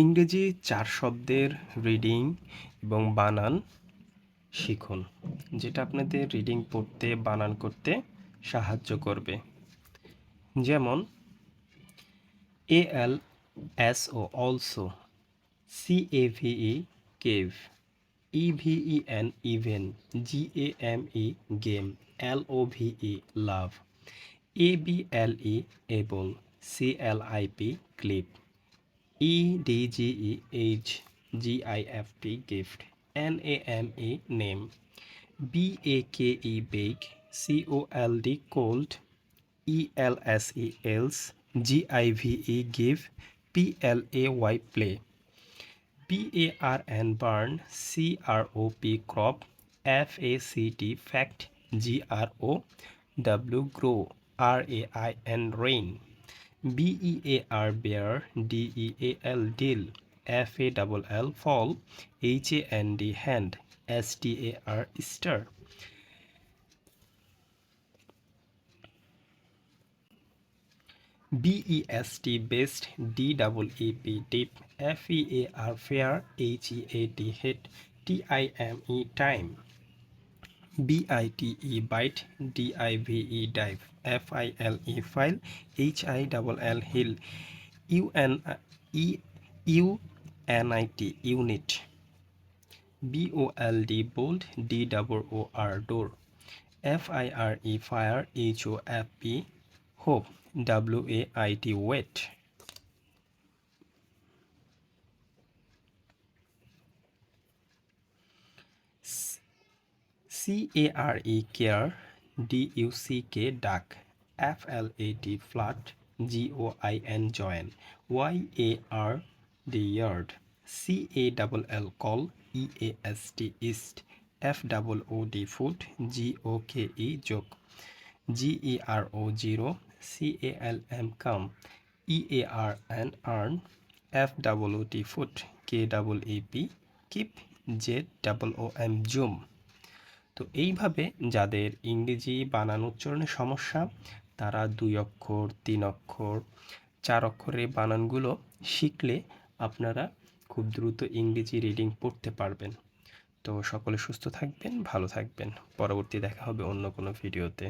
ইংরেজি চার শব্দের রিডিং এবং বানান শিখুন, যেটা আপনাদের রিডিং পড়তে, বানান করতে সাহায্য করবে। যেমন A L S O also C A V cave E V N even G A M E game L O V love A B L E able C L I P clip E D G E H G I F T gift N A M E name B A K E bake C O L D cold E L S E else G I V E give P L A Y play B A R N burn C R O P crop F A C T fact G R O W grow R A I N rain B E A R bear D E A L deal F A double L fall H A N D hand S T A R star B E S T best D double E P deep F E A R fair H E A T hit T I M E time B I T E bite D I V E dive F I L E file H I double L hill U N E U N I T unit B O L D bolt D C A R E care K duck F L A T flat G O I N join Y A R D yard C A double L call E S T east F double O D foot G O K E joke G E R O zero C A L M calm E A R N earn F double O T foot K double A P keep Z double O M zoom তো এইভাবে যাদের ইংরেজি বানান উচ্চারণের সমস্যা, তারা দুই অক্ষর, তিন অক্ষর, চার অক্ষরের বানানগুলো শিখলে আপনারা খুব দ্রুত ইংরেজি রিডিং পড়তে পারবেন। তো সকলে সুস্থ থাকবেন, ভালো থাকবেন। পরবর্তী দেখা হবে অন্য কোনো ভিডিওতে।